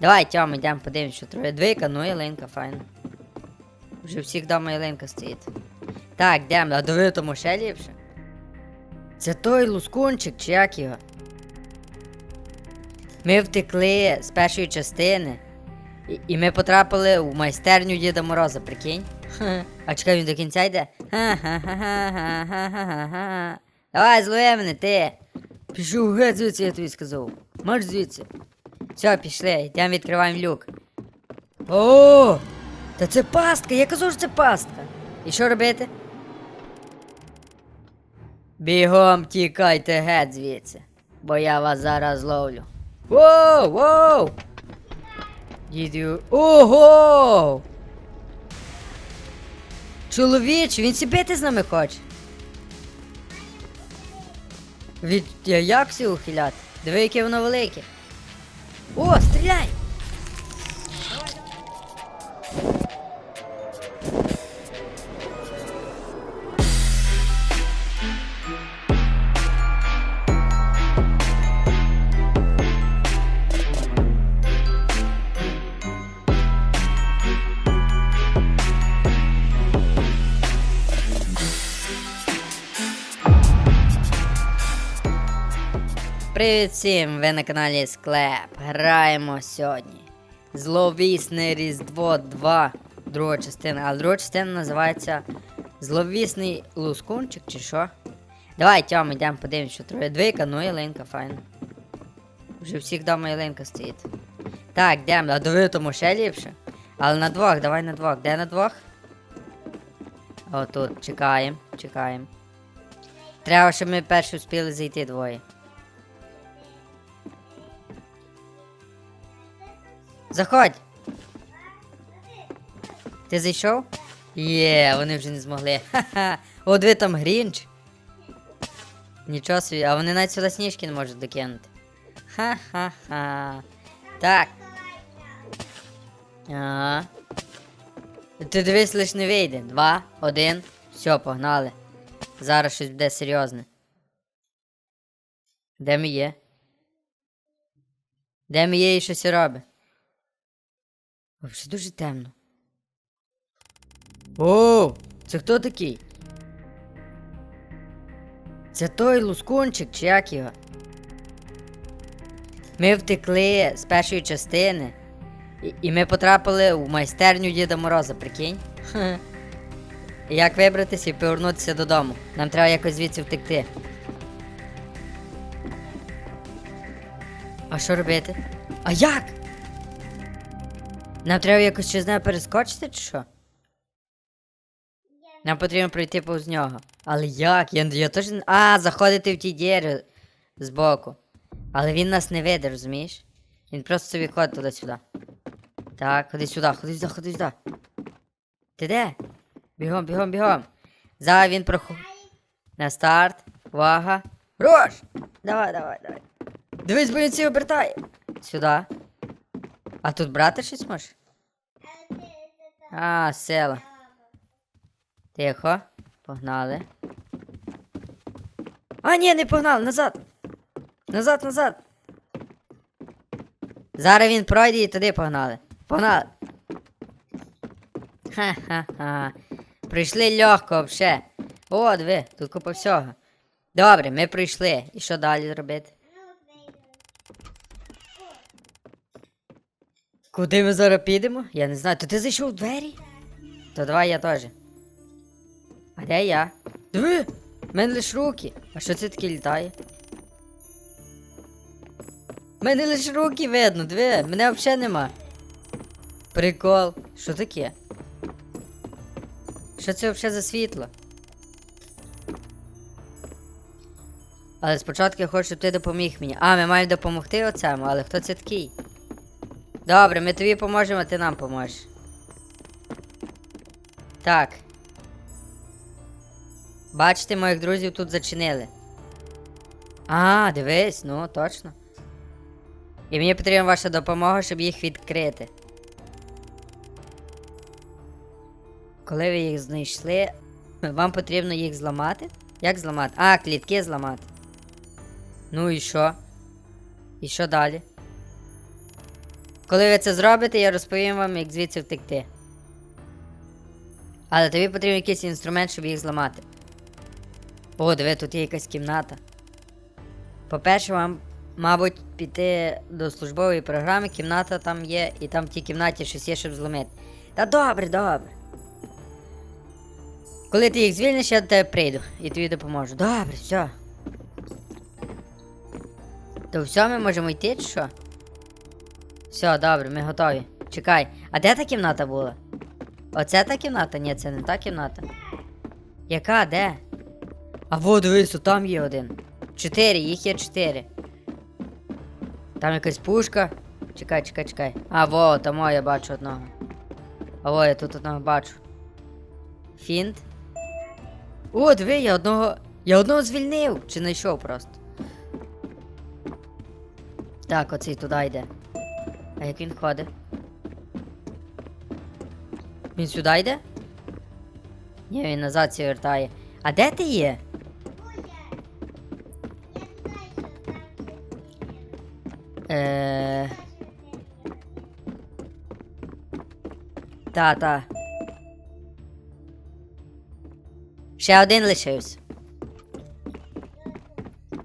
Давай, Тьом, йдемо подивимось, що троє. Двійка, ну ялинка, файно. Вже всіх дома ялинка стоїть. Так, йдемо, а диви тому ще ліпше. Це той лускунчик, чи як його? Ми втекли з першої частини. І, і ми потрапили в майстерню Діда Мороза, прикинь. А чекай, він до кінця йде. Давай, злови мене, ти. Пішов геть звідси, я тобі сказав. Марш звідси. Все, пішли, йдемо відкриваємо люк. О! Та це пастка, я казав, що це пастка. І що робити? Бігом тікайте геть звідси, бо я вас зараз ловлю. Воу, воу! Дідю. Ого! Чоловіч, він сібити з нами хоче. Від як всі ухиляти? Диви, яке воно велике. О, стріляй! Привіт всім! Ви на каналі Склеп. Граємо сьогодні. Зловісне Різдво 2, друга частина. А друга частина називається Зловісний лускунчик чи що? Давай, Тьом, йдемо подивимось, що троє. Двійка, ну ялинка, файно. Вже всіх дома ялинка стоїть. Так, йдемо, а диви тому ще ліпше. Але на двох, давай на двох. Де на двох? О, тут, чекаємо, чекаємо. Треба, щоб ми перші успіли зайти двоє. Заходь. Ти зайшов? Є, вони вже не змогли. Ха-ха. О, диви там Грінч. Нічого собі, а вони навіть сюди сніжки не можуть докинути. Ха-ха-ха. Так. Ага. Ти дивись, лиш не вийде. Два, один. Все, погнали. Зараз щось буде серйозне. Де ми є? Де ми є і щось робить? Взагалі дуже темно. О, це хто такий? Це той лускунчик, чи як його? Ми втекли з першої частини. І, і ми потрапили в майстерню Діда Мороза, прикинь? Як вибратися і повернутися додому? Нам треба якось звідси втекти. А що робити? А як? Нам треба якось через нього перескочити, чи що? Нам потрібно пройти повз нього. Але як? Я, я теж. А, заходити в ті двері збоку. Але він нас не виде, розумієш? Він просто собі ходить туди-сюди. Так, ходи сюди, ходи сюди, ходи сюди. Ти де? Бігом, бігом, бігом. Зараз він проходить. На старт. Увага. Рош! Давай, давай, давай. Дивись, бо він ці обертає. Сюди. А тут брати щось можеш? А, села. Тихо. Погнали. А, ні, не погнали, назад. Назад, назад. Зараз він пройде і туди погнали. Погнали. Ха-ха-ха. Прийшли легко взагалі. О, диви, тут купа всього. Добре, ми прийшли. І що далі робити? Куди ми зараз підемо? Я не знаю. То ти зайшов у двері? То давай я теж. А де я? Диви! В мене лиш руки. А що це таке літає? В мене лиш руки видно, диви, мене взагалі нема. Прикол. Що таке? Що це взагалі за світло? Але спочатку я хочу, щоб ти допоміг мені. А, ми маємо допомогти оцему, але хто це такий? Добре, ми тобі поможемо, ти нам поможеш. Так. Бачите, моїх друзів тут зачинили. А, дивись, ну точно. І мені потрібна ваша допомога, щоб їх відкрити. Коли ви їх знайшли, вам потрібно їх зламати? Як зламати? А, клітки зламати. Ну і що? І що далі? Коли ви це зробите, я розповім вам, як звідси втекти. Але тобі потрібен якийсь інструмент, щоб їх зламати. О, диви, тут є якась кімната. По-перше, вам, мабуть, піти до службової програми, кімната там є, і там в тій кімнаті щось є, щоб зламити. Та добре, добре. Коли ти їх звільниш, я до тебе прийду і тобі допоможу. Добре, все. То все, ми можемо йти, чи що? Все, добре, ми готові. Чекай, а де та кімната була? Оце та кімната? Ні, це не та кімната. Яка, де? А во, дивись, там є один. Чотири, їх є чотири. Там якась пушка. Чекай, чекай, чекай. А, во, там я бачу одного. А во, я тут одного бачу. Фінт. О, диви, я одного. Я одного звільнив! Чи знайшов просто. Так, оцей туди йде. А як він ходить? Він сюди йде? Ні, він назад сі вертає. А де ти є? Е... Та, та. Ще один лишився.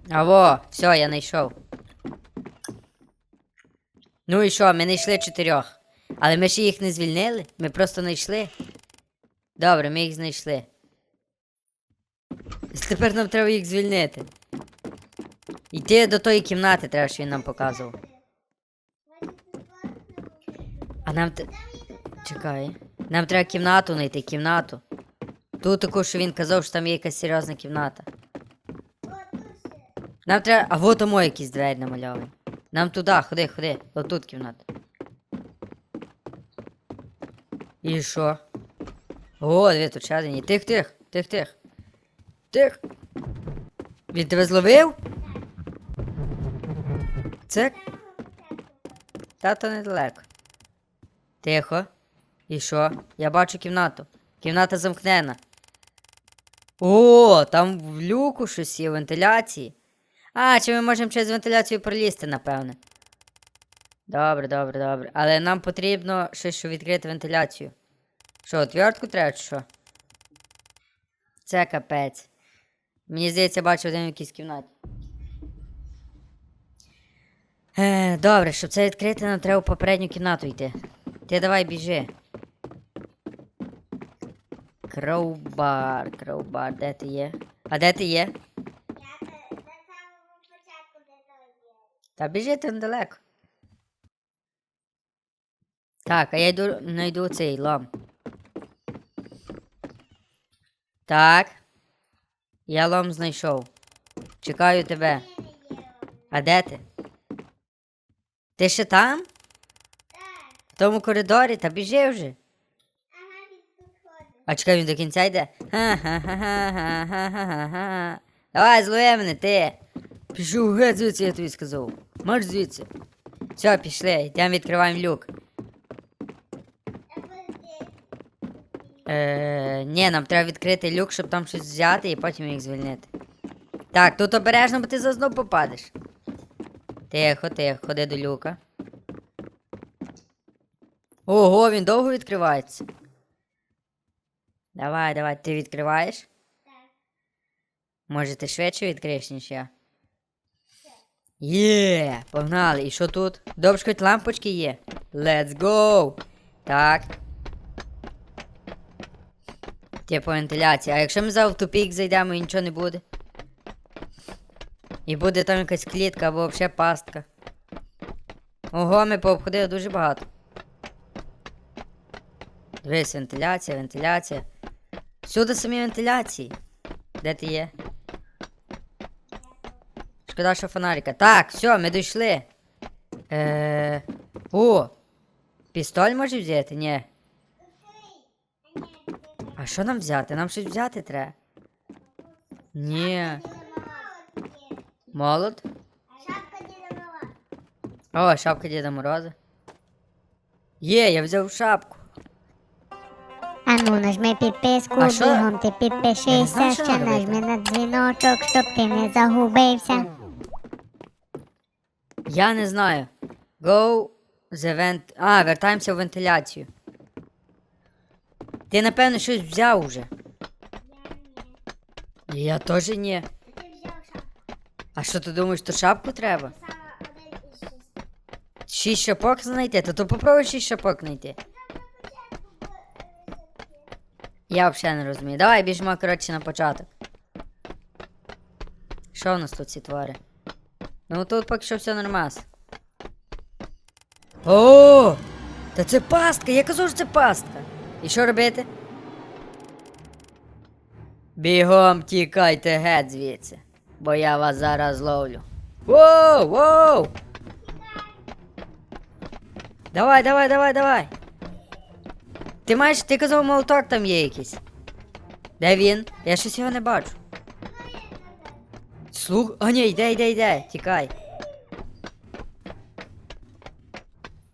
А во, все, я знайшов. Ну і що, ми знайшли чотирьох. Але ми ще їх не звільнили, ми просто знайшли. Добре, ми їх знайшли. Тепер нам треба їх звільнити. Йти до тої кімнати треба, що він нам показував. А нам те. Чекай. Нам треба кімнату знайти, кімнату. Ту таку, що він казав, що там є якась серйозна кімната. Нам треба. А вот тому якісь двері намальовані. Нам туди, ходи, ходи. Отут кімната. І що? О, диви, тут ще. Тих, тих, тих, тих. Тих. Він тебе зловив? Це. Тато недалеко. Тихо. І що? Я бачу кімнату. Кімната замкнена. О, там в люку щось є, вентиляції. А, чи ми можемо через вентиляцію пролізти, напевне. Добре, добре, добре. Але нам потрібно щось, щоб відкрити вентиляцію. Що, отвертку треба, чи що? Це капець. Мені здається, бачу один в якійсь кімнаті. Е, добре, щоб це відкрити, нам треба в попередню кімнату йти. Ти давай біжи. Кроубар, кроубар, де ти є? А де ти є? Та біжи ти недалеко. Так, а я йду знайду цей лом. Так. Я лом знайшов. Чекаю тебе. А де ти? Ти ще там? Так. В тому коридорі, та біжи вже. А чекай, він до кінця йде. Ха-ха-ха-ха-ха-ха-ха. Давай, злови мене, ти. Пішов геть звідси, я тобі сказав. Марш звідси. Все, пішли, йдемо відкриваємо люк. Е, ні, нам треба відкрити люк, щоб там щось взяти і потім їх звільнити. Так, тут обережно, бо ти зазнов попадеш. Тихо, тихо, ходи до люка. Ого, він довго відкривається. Давай, давай, ти відкриваєш? Так. Може, ти швидше відкриєш, ніж я? Є, погнали. І що тут? Добре, хоч лампочки є. Let's go! Так. Типу вентиляція. А якщо ми зараз в тупік зайдемо і нічого не буде? І буде там якась клітка або взагалі пастка. Ого, ми пообходили дуже багато. Дивись, вентиляція, вентиляція. Всюди самі вентиляції. Де ти є? Шкода, що фонарика. Так, все, ми дійшли. Е... О! Пістоль може взяти? Ні. А що нам взяти? Нам щось взяти треба. Ні. Молот? О, шапка Діда Мороза. Є, я взяв шапку. Ану, нажми підписку, А бігом ти підпишися, ще нажми на дзвіночок, щоб ти не загубився. Я не знаю. Go The vent... А, вертаємося в вентиляцію. Ти, напевно, щось взяв уже. Я Я теж ні. Ти взяв шапку. А що ти думаєш, то шапку треба? Шість шапок знайти? То то попробуй шість шапок знайти. Я взагалі не розумію. Давай біжимо, коротше, на початок. Що в нас тут ці твари? Ну тут поки що все нормас. О! Та це пастка! Я казав, що це пастка. І що робити? Бігом тікайте геть звідси, бо я вас зараз ловлю. Воу, воу! Давай, давай, давай, давай. Ти маєш, ти казав, молоток там є якийсь. Де він? Я щось його не бачу. Слух. А ні, йде, йде, йде. Тікай.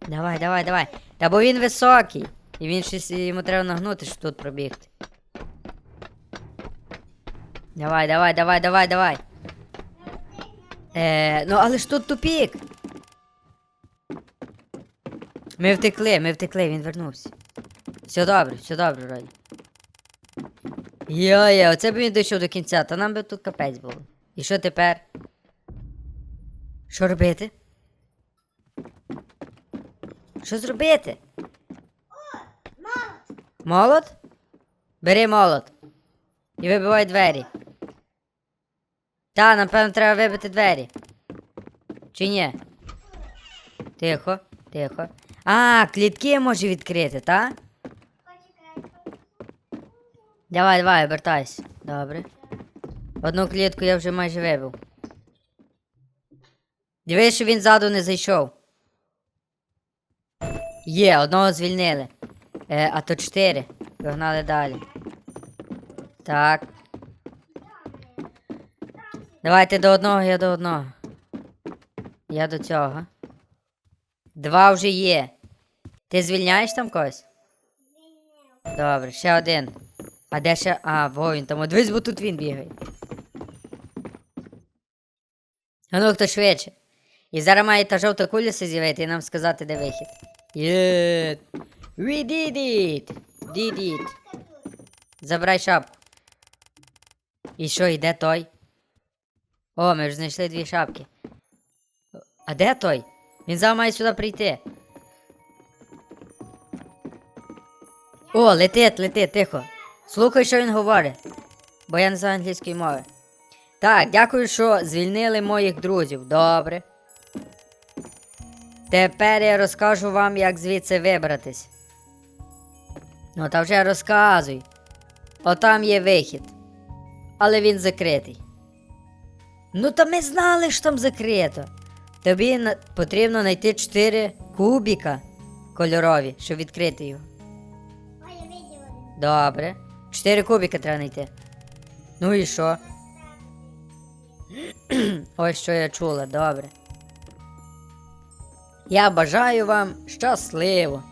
Давай, давай, давай. Та бо він високий. І він щось йому треба нагнути, щоб тут пробігти. Давай, давай, давай, давай, давай. Е, ну але ж тут тупік. Ми втекли, ми втекли, він вернувся. Все добре, все добре, вроді. Йо-йо, оце б він дійшов до кінця, то нам би тут капець було. І що тепер? Що робити? Що зробити? О, Молот. Молот? Бери молот. І вибивай двері. Та, напевно, треба вибити двері. Чи ні? Тихо, тихо. А, клітки може відкрити, та? Давай, давай, обертайся. Добре. Одну клітку я вже майже вибив. Дивись, що він ззаду не зайшов. Є, одного звільнили. Е, а то чотири. Погнали далі. Так. Давайте до одного, я до одного. Я до цього. Два вже є. Ти звільняєш там когось? Добре, ще один. А де ще. А, во він там. Дивись, бо тут він бігає. Ну хто швидше. І зараз має та жовта куляся з'явити і нам сказати, де вихід. Є. We did it! Did it. Забирай шапку. І що, і той? О, ми ж знайшли дві шапки. А де той? Він зараз має сюди прийти. О, летить, летить, тихо. Слухай, що він говорить. Бо я не знаю англійської мови. Так, дякую, що звільнили моїх друзів. Добре. Тепер я розкажу вам, як звідси вибратись. Ну, та вже розказуй. Отам є вихід. Але він закритий. Ну, та ми знали, що там закрито. Тобі на- потрібно знайти 4 кубіка кольорові, щоб відкрити його. Добре. Чотири кубики треба знайти. Ну і що? Ось що я чула, добре. Я бажаю вам щасливо.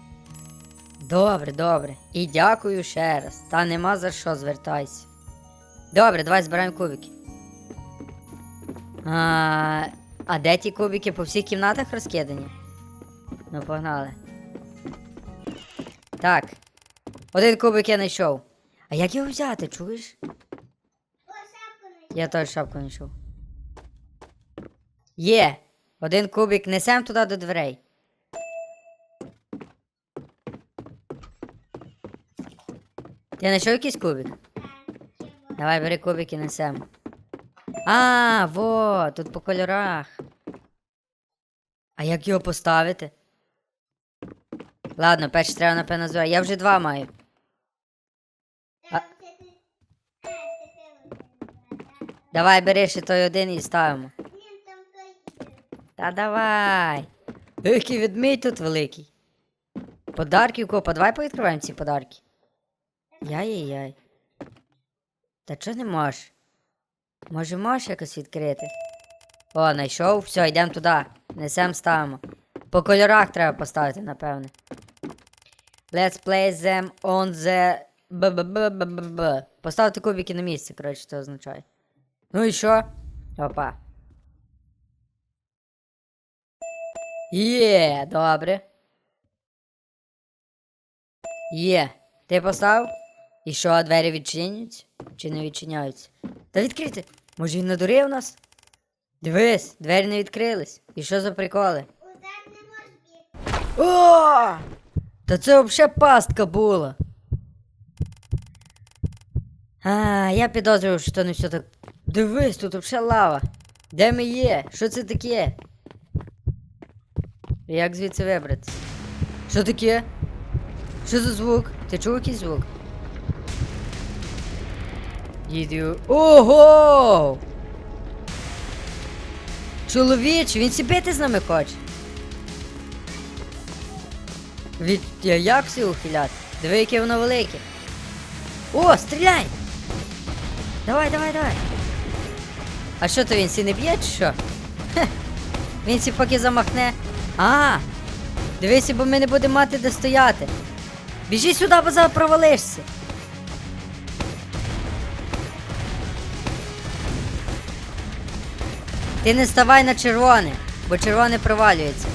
Добре, добре. І дякую ще раз. Та нема за що звертайся. Добре, давай збираємо кубики. А, а де ті кубики по всіх кімнатах розкидані? Ну, погнали. Так. Один кубик я знайшов. А як його взяти, чуєш? Я теж шапку знайшов. Є! Один кубик несем туди до дверей. Ти знайшов якийсь кубик? Давай бери кубик і несем. А, во, тут по кольорах. А як його поставити? Ладно, перше треба напевно звати. Я вже два маю. А. Давай бери ще той один і ставимо. Та давай. Який ведмідь тут великий. Подарків копа, давай повідкриваємо ці подарки. Яй-яй-яй. Та чого не можеш? Може, можеш якось відкрити? О, знайшов, все, йдемо туди. Несем ставимо. По кольорах треба поставити, напевне. Let's place them on the б-б-б-б-б-б. Поставити кубики на місце, коротше, це означає. Ну і що? Опа. Є, добре. Є. Ти постав? І що, двері відчиняються? Чи не відчиняються? Та відкрити! Може він надурив нас? Дивись, двері не відкрились. І що за приколи? Удар не може бігти. О! Та це взагалі пастка була. А, я підозрював, що не все так. Дивись, тут взагалі лава. Де ми є? Що це таке? Як звідси вибратися? Що таке? Що за звук? Ти чув якийсь звук? Дідю. Ого! Чоловіч, він сібити з нами хоче. Від я- як всі ухиляти? Диви, яке воно велике. О, стріляй! Давай, давай, давай. А що то він сі не б'є, чи що? Хе. Він сі поки замахне. А! Дивися, бо ми не будемо мати де стояти. Біжи сюди, бо зараз провалишся. Ти не ставай на червоне, бо червоне провалюється.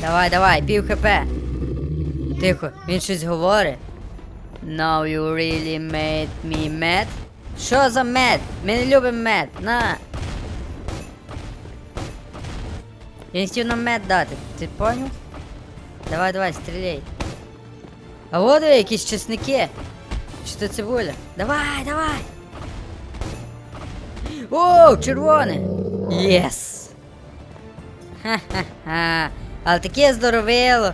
Давай, давай, пів хп. Тихо, він щось говорить. Now you really made me mad? Що за мед? Ми не любимо мед. На. Він хотів нам мед дати, ти поняв? Давай, давай, стріляй. А от диви, якісь чесники. Чи то цибуля? Давай, давай. О, червоне! Єс! Ха-ха-ха. Але таке здоровило.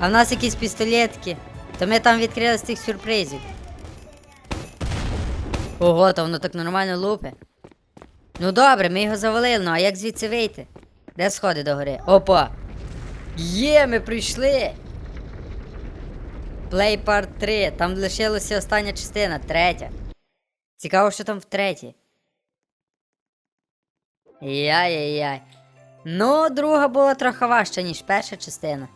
А в нас якісь пістолетки. То ми там відкрили з тих сюрпризів. Ого, то воно так нормально лупе. Ну добре, ми його завалили, ну а як звідси вийти? Де сходи до гори? Опа! Є, ми прийшли! Play Part 3. Там лишилася остання частина, третя. Цікаво, що там в третій. Яй-яй-яй. Ну, друга була трохи важча, ніж перша частина.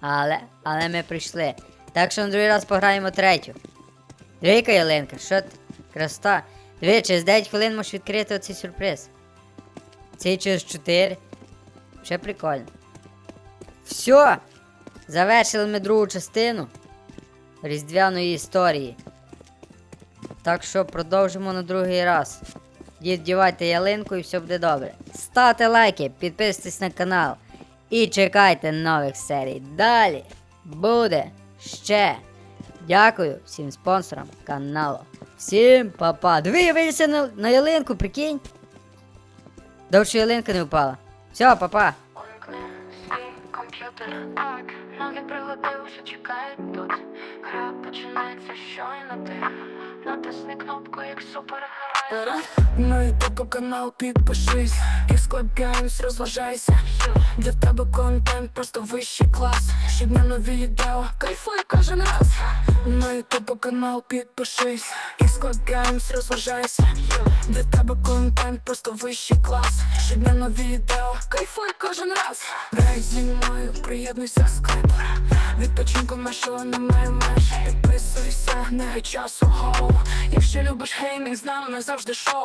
Але, але ми прийшли. Так що на другий раз пограємо третю. Двійка ялинка, що ти? Красота. Диви, через 9 хвилин можеш відкрити оцей сюрприз. Цей через 4. Ще прикольно. Все! Завершили ми другу частину Різдвяної історії. Так що продовжимо на другий раз. Дівдівайте ялинку і все буде добре. Ставте лайки, підписуйтесь на канал і чекайте нових серій. Далі буде ще. Дякую всім спонсорам каналу. Всім па-па. На, на ялинку, прикинь. Довше ялинка не впала. Все, па-па. Комп'ютер так Ноги пригодив, що чекають тут. Гра починається щойно ти Натисни кнопку як супергерой На ютуб канал підпишись Кіскоп Геймс, розважайся. Для тебе контент просто вищий клас. Щодня нові відео, кайфуй кожен раз. На ютуб канал підпишись Кіскоп Геймс, розважайся Для тебе контент просто вищий клас. Щодня нові відео, кайфуй кожен раз. Грай зі мною, приєднуйся скрипер Відпочинку нашого немає меж. Підписуйся, не часу гоу. Якщо любиш геймінг, з нами завжди шоу